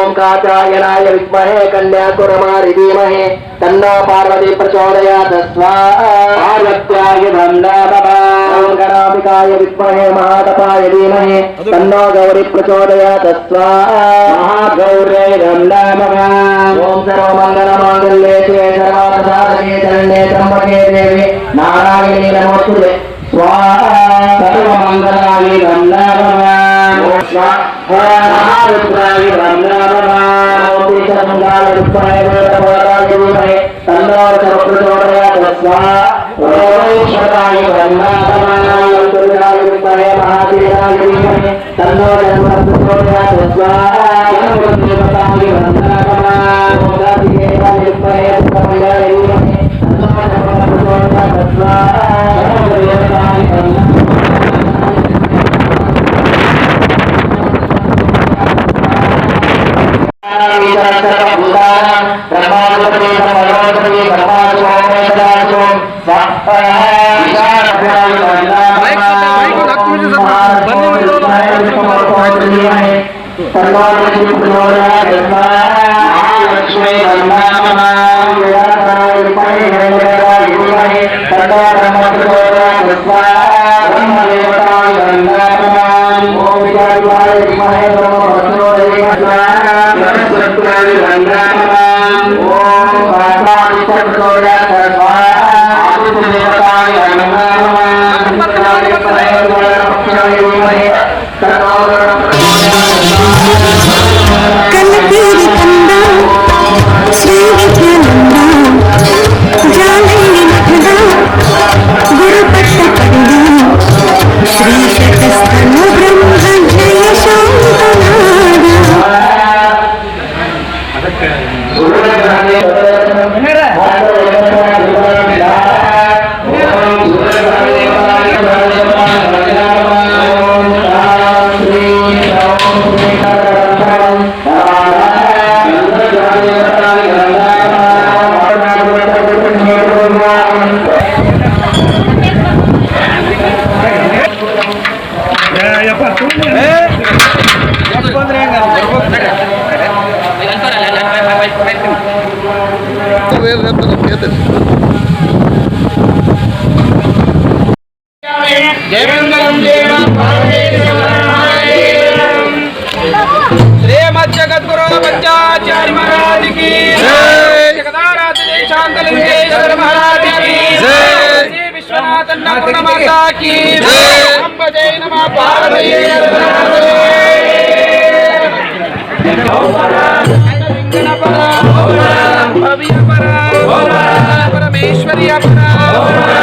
ఓం కాచాయనాయ విద్మహే కన్యాకుమారి ధీమహి. తన్నో పార్వతి ప్రచోదయాత్. స్వాహా. పార్వత్యాయ ఓం గణాంబికాయ విద్మహే మహాతపాయ ధీమహి. తన్నో గౌరి ప్రచోదయాత్. స్వాహా. Bye. Grazie. आचार्य महाराज की। जगदाराधनेशांतलिंगेश्वर महाराज की। विश्वनाथ माता की। नमः पार्वती परमेश्वरी अपरा।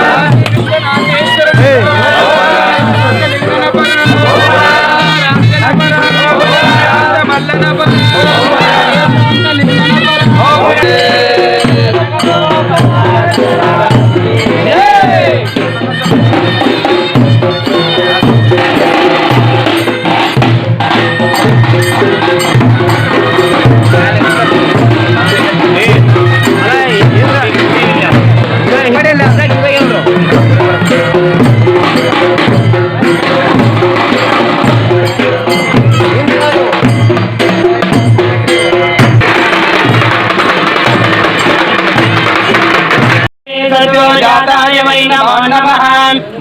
దాతాయ వై నమో. నమ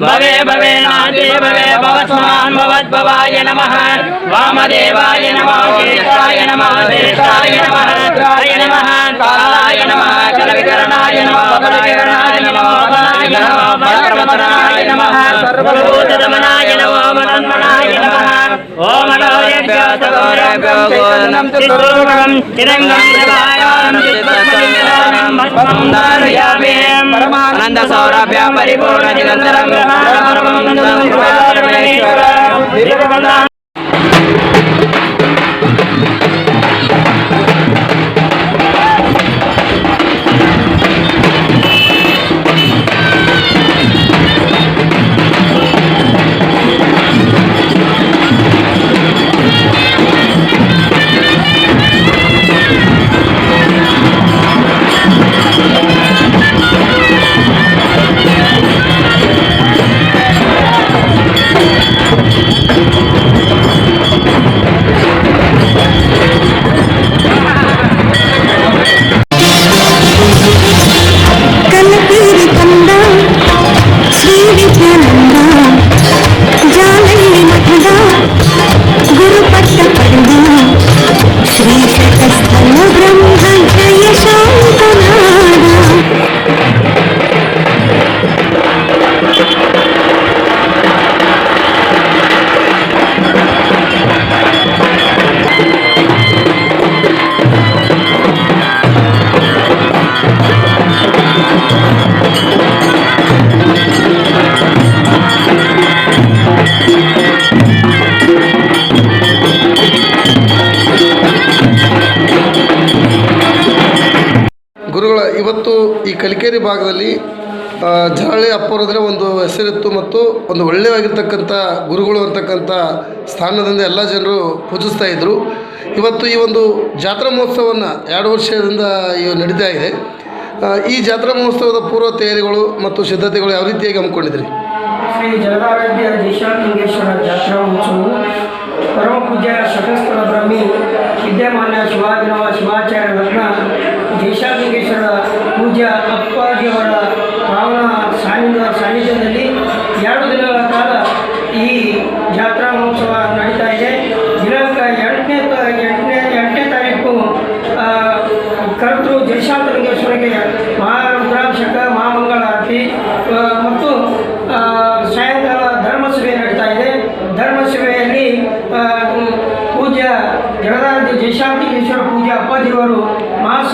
భవే భవే నాదే భవే భవస్మాన్ భవద్భవాయ నమ. వామదేవాయ నమ కేశాయ నమ దేశాయ నమ రుద్రాయ నమ కాలాయ నమ కలవికరణాయ నమ బలకరణాయ నమ నమ సర్వభూతమనాయ నమ నమ ఓం మనోయజ్ఞాతగౌరవం చిత్రూపకం పరమానంద సౌరభ్య పరిపూర్ణ నిరంతరం ಗುರುಗಳ ಇವತ್ತು ಈ ಕಲಿಕೇರಿ ಭಾಗದಲ್ಲಿ ಜರಳಿ ಅಪ್ಪರೋದ್ರೆ ಒಂದು ಹೆಸರಿತ್ತು ಮತ್ತು ಒಂದು ಒಳ್ಳೆಯವಾಗಿರ್ತಕ್ಕಂಥ ಗುರುಗಳು ಅಂತಕ್ಕಂಥ ಸ್ಥಾನದಿಂದ ಎಲ್ಲ ಜನರು ಪೂಜಿಸ್ತಾ ಇದ್ದರು ಇವತ್ತು ಈ ಒಂದು ಜಾತ್ರಾ ಮಹೋತ್ಸವವನ್ನು ಎರಡು ವರ್ಷದಿಂದ ಇವು ನಡೀತಾ ಇದೆ. ಈ ಜಾತ್ರಾ ಮಹೋತ್ಸವದ ಪೂರ್ವ ತಯಾರಿಗಳು ಮತ್ತು ಸಿದ್ಧತೆಗಳು ಯಾವ ರೀತಿಯಾಗಿ ಹಮ್ಮಿಕೊಂಡಿದ್ರಿ? ಪರಮ ಪೂಜ್ಯ ಬ್ರಹ್ಮಿ ಶಿವಾಚಾರ್ಯ ರತ್ನ विशाखेश्वर पूजा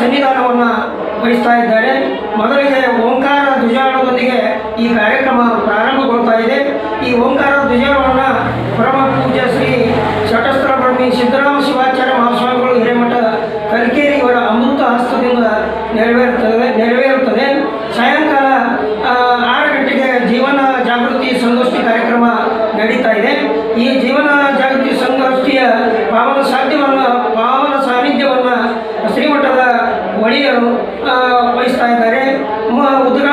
ಸನ್ನಿಧಾನವನ್ನು ವಹಿಸ್ತಾ ಇದ್ದಾರೆ. ಮೊದಲಿಗೆ ಓಂಕಾರ ಧ್ವಜಾಣದೊಂದಿಗೆ ಈ ಕಾರ್ಯಕ್ರಮ ಪ್ರಾರಂಭಗೊಳ್ತಾ ಇದೆ. ಈ ಓಂಕಾರ ಧ್ವಜಾಣವನ್ನು ಪರಮ ಪೂಜಾ ಶ್ರೀ ಷಟಸ್ತ್ರ ಬ್ರಹ್ಮಿ ಸಿದ್ದರಾಮ ಶಿವಾಚಾರ್ಯ ಮಹಾಸ್ವಾಮಿಗಳು ಹಿರೇಮಠ ಕಲಿಕೆ ಒಡೆಯರು ವಹಿಸ್ತಾ ಇದ್ದಾರೆ. ಉದ್ಘಾಟನೆ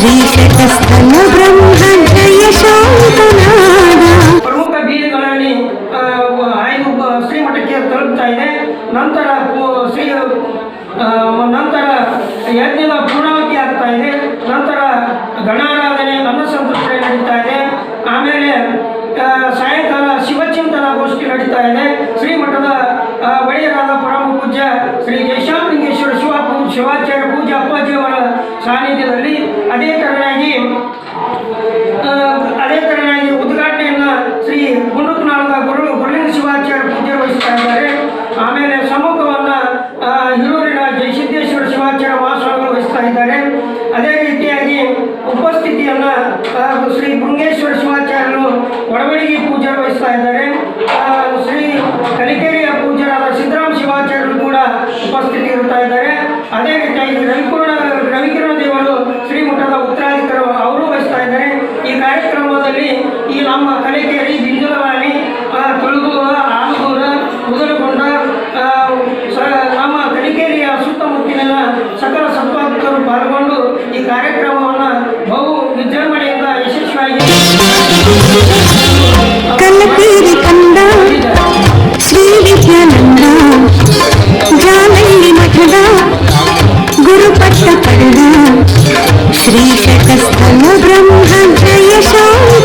శ్రీశటస్థల ಕಾರ್ಯಕ್ರಮವನ್ನು ಬಹು ವಿಜೃಂಭಣೆಯಿಂದ ಯಶಸ್ವಿಯಾಗಿ ಕನ್ನಪೀರಿ ಕಂದ ಶ್ರೀ ವಿದ್ಯಾನಂದ ಜಾಮಲ್ಲಿ ಮಠದ ಗುರುಪಟ್ಟ ಪಡೆದ ಶ್ರೀ ಶತಸ್ಥಲ ಬ್ರಹ್ಮ ಜಯ ಶಾಂತ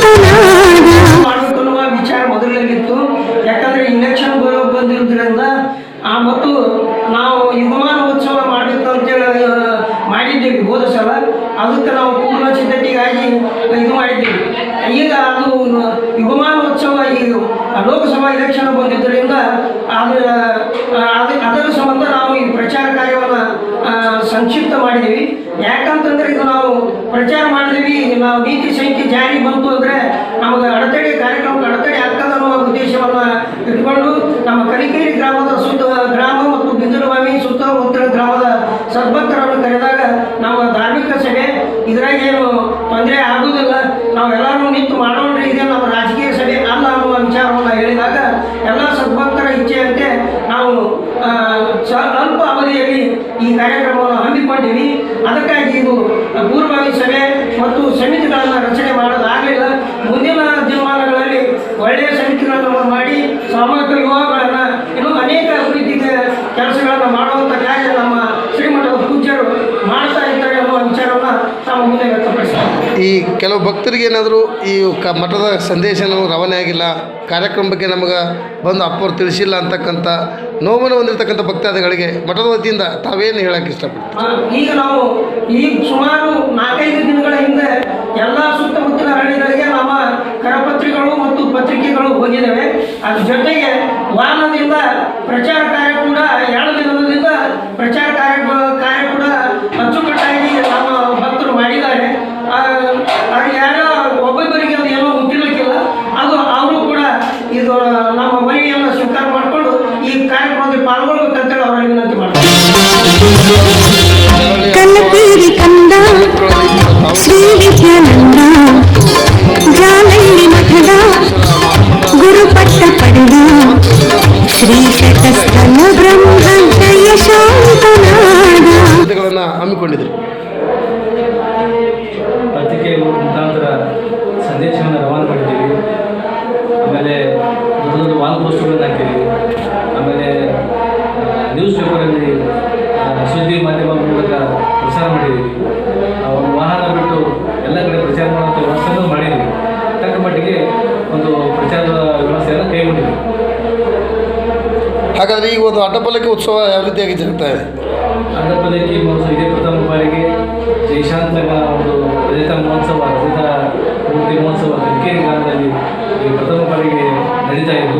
ಇದು ಮಾಡಿದ್ದೀವಿ ಈಗ ಅದು ಯುವಮಾನೋತ್ಸವ ಈ ಲೋಕಸಭಾ ಎಲೆಕ್ಷನ್ ಬಂದಿದ್ದರಿಂದ ಅದರ ಅದರ ಸಂಬಂಧ ನಾವು ಈ ಪ್ರಚಾರ ಕಾರ್ಯವನ್ನು ಸಂಕ್ಷಿಪ್ತ ಮಾಡಿದ್ದೀವಿ ಯಾಕಂತಂದ್ರೆ ಇದು ನಾವು ಪ್ರಚಾರ ಮಾಡಿದೀವಿ. ನಾವು ನೀತಿ ಸಂಖ್ಯೆ ಜಾರಿ ಬಂತು ಅಂದರೆ ನಮಗೆ ಅಡೆತಡೆ ಕಾರ್ಯಕ್ರಮ, ಅಡೆತಡೆ ಆಗ್ತದೆ ಅನ್ನೋ ಉದ್ದೇಶವನ್ನು ಇಟ್ಕೊಂಡು ನಮ್ಮ ಕಲಿಕೇರಿ ಗ್ರಾಮದ ಸುತ್ತ ಗ್ರಾಮ ಮತ್ತು ಬಿಂದಲುಬಾವಿ ಸುತ್ತ ಗ್ರಾಮದ ಸದ್ಭಕ್ತ ಇದ್ರಾಗ ಏನು ತೊಂದರೆ ಆಗುವುದಿಲ್ಲ ನಾವೆಲ್ಲರೂ ನಿಂತು ಮಾಡೋಣ್ರಿ ಇದೆ ನಮ್ಮ ರಾಜಕೀಯ ಸಭೆ ಅಲ್ಲ ಅನ್ನುವ ವಿಚಾರವನ್ನು ಹೇಳಿದಾಗ ಎಲ್ಲ ಸದ್ಭಕ್ತರ ಇಚ್ಛೆಯಂತೆ ನಾವು ಆ, ಸ- ಅಲ್ಪ ಅವಧಿಯಲ್ಲಿ ಈ ಕಾರ್ಯಕ್ರಮವನ್ನು ಹಮ್ಮಿಕೊಂಡಿವಿ. ಅದಕ್ಕಾಗಿ ಇದು ಪೂರ್ವಭಾವಿ ಸಭೆ ಮತ್ತು ಸಮಿತಿಗಳನ್ನು ರಚನೆ ಮಾಡೋದಾಗಲಿಲ್ಲ ಮುಂದಿನ ದಿನಮಾನಗಳಲ್ಲಿ ಒಳ್ಳೆಯ ಸಮಿತಿಗಳನ್ನು ಮಾಡಿ ಸಮಗ್ರ ವಿವಾಹಗಳನ್ನು ಇನ್ನೂ ಅನೇಕ ಅಭಿವೃದ್ಧಿ ಕೆಲಸಗಳನ್ನು ಮಾಡುವಂಥ ಕಾರ್ಯ ನಮ್ಮ ಶ್ರೀಮಠದ ಪೂಜ್ಯರು ಮಾಡ್ತಾ ಇದ್ದಾರೆ ಅನ್ನುವ ವಿಚಾರವನ್ನು ನಾವು ಮುಂದೆ ವ್ಯಕ್ತಪಡಿಸ್ತಾರೆ ಈ ಕೆಲವು ಭಕ್ತರಿಗೆ ಏನಾದರೂ ಈ ಕ ಮಠದ ಸಂದೇಶನೂ ರವಾನೆ ಆಗಿಲ್ಲ ಕಾರ್ಯಕ್ರಮ ಬಗ್ಗೆ ನಮಗೆ ಬಂದು ಅಪ್ಪವ್ರು ತಿಳಿಸಿಲ್ಲ ಅಂತಕ್ಕಂಥ ನೋವನ್ನು ಹೊಂದಿರತಕ್ಕಂಥ ಭಕ್ತಾದಿಗಳಿಗೆ ಮಠದ ವತಿಯಿಂದ ತಾವೇನು ಹೇಳಕ್ಕೆ ಇಷ್ಟಪಡ್ತೀವಿ ಈಗ ನಾವು ಈ ಸುಮಾರು ನಾಲ್ಕೈದು ದಿನಗಳ ಹಿಂದೆ ಎಲ್ಲ ಸುತ್ತಮುತ್ತಲ ಹಳ್ಳಿಗಳಿಗೆ ನಮ್ಮ ಕರಪತ್ರಿಕೆಗಳು ಮತ್ತು ಪತ್ರಿಕೆಗಳು ಹೋಗಿದ್ದಾವೆ. ಅದ್ರ ಜೊತೆಗೆ ವಾಹನದಿಂದ ಪ್ರಚಾರ na ಪ್ರಚಾರ ಮಾಡುವಂಥ ವ್ಯವಸ್ಥೆಯನ್ನು ಮಾಡಿದ್ವಿ. ತಕ್ಕ ಮಟ್ಟಿಗೆ ಒಂದು ಪ್ರಚಾರದ ವ್ಯವಸ್ಥೆಯನ್ನು ಕೈಗೊಂಡಿದ್ವಿ. ಹಾಗಾದರೆ ಈ ಒಂದು ಅಡ್ಡಪಲ್ಲಕ್ಕಿ ಉತ್ಸವ ಯಾವ ರೀತಿಯಾಗಿ ಜರುಗ್ತಾ ಇದೆ? ಅಡ್ಡಪಲ್ಲಕ್ಕಿ ಮಹೋತ್ಸವ ಇದೇ ಪ್ರಥಮ ಬಾರಿಗೆ. ಜಯಶಾಂತ ಒಂದು ರಜತ ಮಹೋತ್ಸವ ರಜತ ಮೂರ್ತಿ ಮಹೋತ್ಸವ ಕಲಿಕೇರಿ ಗ್ರಾಮದಲ್ಲಿ ಈ ಪ್ರಥಮ ಬಾರಿಗೆ ನಡೀತಾ ಇದ್ದು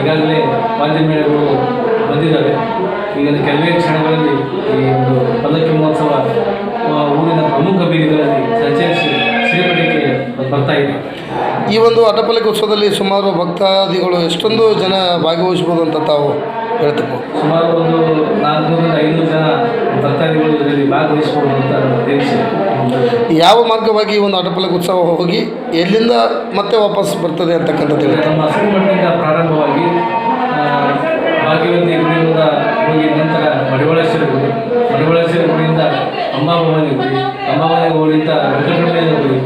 ಈಗಾಗಲೇ ವಾದ್ಯ ಮೇಳಗಳು ಬಂದಿದ್ದಾವೆ. ಈಗ ಕೆಲವೇ ಕ್ಷಣಗಳಲ್ಲಿ ಈ ಒಂದು ಪಲ್ಲಕ್ಕಿ ಮಹೋತ್ಸವ ಊರಿನ ಪ್ರಮುಖ ಬೀದಿಗಳಲ್ಲಿ ಸಂಚರಿಸಿ ಶ್ರೀಮಠಕ್ಕೆ ಬರ್ತಾ ಇದೆ. ಈ ಒಂದು ಅಡ್ಡಪಲ್ಲಕ್ಕಿ ಉತ್ಸವದಲ್ಲಿ ಸುಮಾರು ಭಕ್ತಾದಿಗಳು ಎಷ್ಟೊಂದು ಜನ ಭಾಗವಹಿಸ್ಬೋದು ಅಂತ ತಾವು ಹೇಳ್ತೀವಿ ಸುಮಾರು ಒಂದು ನಾಲ್ಕುನೂರಿಂದ ಐನೂರು ಜನ ಭಕ್ತಾದಿಗಳು ಇದರಲ್ಲಿ ಭಾಗವಹಿಸಬಹುದು ಅಂತ ನಿರೀಕ್ಷೆ ಯಾವ ಮಾರ್ಗವಾಗಿ ಈ ಒಂದು ಅಡ್ಡಪಲ್ಲಕ್ಕಿ ಉತ್ಸವ ಹೋಗಿ ಎಲ್ಲಿಂದ ಮತ್ತೆ ವಾಪಸ್ ಬರ್ತದೆ ಅಂತಕ್ಕಂಥದ್ದು ನಮ್ಮ ಶ್ರೀಮಠದಿಂದ ಪ್ರಾರಂಭವಾಗಿ ಭಾಗ್ಯವಂತಿ ಗುಡಿಯಿಂದ ಹೋಗಿ ನಂತರ ಮಡಿವಾಳೇಶ್ವರ ಗುಡಿ ಮಡಿವಾಳೇಶ್ವರ ಗುಡಿಯಿಂದ ಅಂಬಾಭವಾನಿ ಗುಡಿ ಅಂಬಾಭವಾನಿ ಗುಡಿಯಿಂದ ಗುಡಿ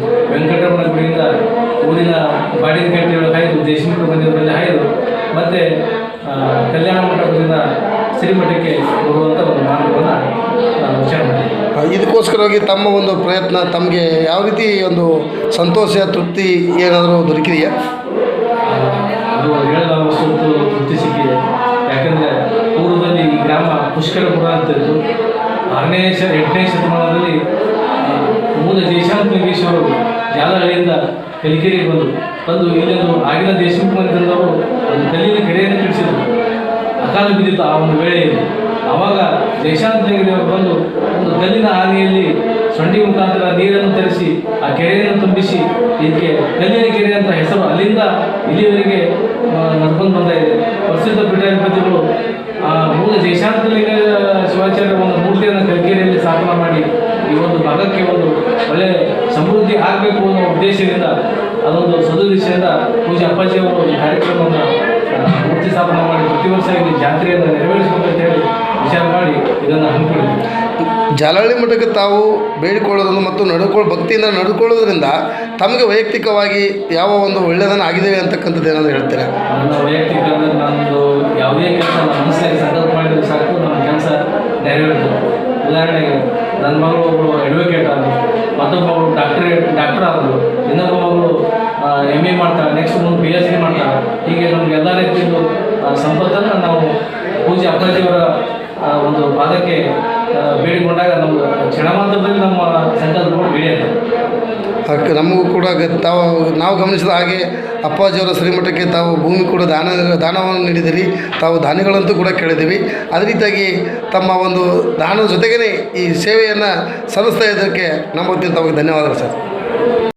ಇದಕ್ಕೋಸ್ಕರವಾಗಿ ತಮ್ಮ ಒಂದು ಪ್ರಯತ್ನ, ತಮಗೆ ಯಾವ ರೀತಿ ಒಂದು ಸಂತೋಷ, ತೃಪ್ತಿ ಏನಾದರೂ ದೊರಕಿದೆಯಾ? ಅದು ತೃಪ್ತಿ ಸಿಕ್ಕಿದೆ. ಯಾಕಂದರೆ ಪೂರ್ವದಲ್ಲಿ ಈ ಗ್ರಾಮ ಪುಷ್ಕರಪುರ ಅಂತ ಇತ್ತು. ಆರನೇ ಶ, ಎಂಟನೇ ಶತಮಾನದಲ್ಲಿ ಮೂಲ ದೇಶಾಂತೇಶ್ವರು ಜಾಲಹಳ್ಳಿಯಿಂದ ಕಲಿಕೆರೆಗೆ ಬಂದು ಬಂದು ಇಲ್ಲೊಂದು ಆಗಿನ ದೇಶಮುಖ ಮಂದಿರದವರು ಒಂದು ಕಲ್ಲಿನ ಕೆರೆಯನ್ನು ಕಟ್ಟಿಸಿದರು. ಅಕಾಲ ಬಿದ್ದಿತ್ತು ಆ ಒಂದು ವೇಳೆಯಲ್ಲಿ. ಆವಾಗ ದೇಶಾಂತಗಿರಿಯವರು ಬಂದು ಒಂದು ಕಲ್ಲಿನ ಹಾನಿಯಲ್ಲಿ ಸೊಂಡಿ ಮುಖಾಂತರ ನೀರನ್ನು ತರಿಸಿ, ಆ ಕೆರೆಯನ್ನು ತುಂಬಿಸಿ ಇದಕ್ಕೆ ಕಲ್ಲಿನ ಕೆರೆ ಅಂತ ಹೆಸರು ಅಲ್ಲಿಂದ ಇಲ್ಲಿವರೆಗೆ ನಡ್ಕೊಂಡು ಬಂದಾ ಇದೆ. ಪ್ರಸಿದ್ಧ ಪೀಠಾಧಿಪತಿಗಳು ಆ, ಮೂಲ ದೇಶಾಂತಲಿಂಗ ಶಿವಾಚಾರ್ಯ ಒಂದು ಮೂರ್ತಿಯನ್ನು ಕಲ್ಕೇರಿಯಲ್ಲಿ ಸ್ಥಾಪನೆ ಮಾಡಿ, ಈ ಒಂದು ಭಾಗಕ್ಕೆ ಒಂದು ಒಳ್ಳೆ ಸಮೃದ್ಧಿ ಆಗಬೇಕು ಅನ್ನೋ ಉದ್ದೇಶದಿಂದ, ಅದೊಂದು ಸದುದ್ದೇಶದಿಂದ ಪೂಜೆ ಅಪ್ಪಾಜಿಯವರು ಈ ಕಾರ್ಯಕ್ರಮವನ್ನು ಆ, ಸ್ಥಾಪನೆ ಮಾಡಿ ಪ್ರತಿ ವರ್ಷ ಇಲ್ಲಿ ಜಾತ್ರೆಯನ್ನು ನೆರವೇರಿಸಬೇಕಂತ ಹೇಳಿ ವಿಚಾರ ಮಾಡಿ ಇದನ್ನು ಹಮ್ಮಿಕೊಂಡಿದ್ದೀವಿ. ಜಾಲಹಳ್ಳಿ ಮಠಕ್ಕೆ ತಾವು ಬೇಡಿಕೊಳ್ಳೋದನ್ನು ಮತ್ತು ನಡ್ಕೊಳ್ಳೋ ಭಕ್ತಿಯಿಂದ ನಡ್ಕೊಳ್ಳೋದ್ರಿಂದ ತಮಗೆ ವೈಯಕ್ತಿಕವಾಗಿ ಯಾವ ಒಂದು ಒಳ್ಳೆಯದನ್ನು ಆಗಿದ್ದೇವೆ ಅಂತಕ್ಕಂಥದ್ದು ಏನಾದರೂ ಹೇಳ್ತೀರಾ? ನನ್ನ ವೈಯಕ್ತಿಕ ಅಂದರೆ ನಂದು ಯಾವುದೇ ಕೆಲಸ ಮನಸ್ಸಿನಾಗ ಸಂಕಲ್ಪ ಮಾಡಿದ್ರೆ ಸಾಕು ನಮ್ಮ ಕೆಲಸ ನೆರವೇರ್ತದೆ ಉದಾಹರಣೆಗೆ ನನ್ನ ಮಗಳು ಒಬ್ಬಳು ಅಡ್ವೊಕೇಟ್ ಆದರು ಮತ್ತೊಬ್ಬ ಮಗಳು ಡಾಕ್ಟ್ರ್ ಡಾಕ್ಟರ್ ಆದರು ಇನ್ನೊಬ್ಬ ಮಗಳು ಎಂ ಎ ಮಾಡ್ತಾರೆ ನೆಕ್ಸ್ಟ್ ಮುಂದೆ ಪಿ ಎಚ್ ಡಿ ಮಾಡ್ತಾರೆ ಹೀಗೆ ನಮ್ಗೆ ಎಲ್ಲ ರೀತಿಯದ್ದು ಆ, ಸಂಪತ್ತನ್ನು ನಾವು ಪೂಜೆ ಅಪ್ಪಾಜಿಯವರ ಆ, ಒಂದು ಪಾದಕ್ಕೆ ಆ, ಬೇಡಿಕೊಂಡಾಗ ನಮ್ಮ ಕ್ಷಣಮಾತ್ರದಲ್ಲಿ ನಮ್ಮ ಸಂಕಲ್ಪಗಳು ಬೆಳೆಯುತ್ತೆ ಅದಕ್ಕೆ ನಮಗೂ ಕೂಡ ತಾವು ನಾವು ಗಮನಿಸಿದ ಹಾಗೆ ಅಪ್ಪಾಜಿಯವರ ಶ್ರೀಮಠಕ್ಕೆ ತಾವು ಭೂಮಿ ಕೂಡ ದಾನ, ದಾನವನ್ನು ನೀಡಿದಿರಿ. ತಾವು ದಾನಿಗಳಂತೂ ಕೂಡ ಕೇಳಿದ್ದೀವಿ. ಅದೇ ರೀತಿಯಾಗಿ ತಮ್ಮ ಒಂದು ದಾನದ ಜೊತೆಗೇ ಈ ಸೇವೆಯನ್ನು ಸಲ್ಲಿಸ್ತಾ ಇದ್ದಕ್ಕೆ ನಮ್ಮ ಧನ್ಯವಾದಗಳು ಸರ್.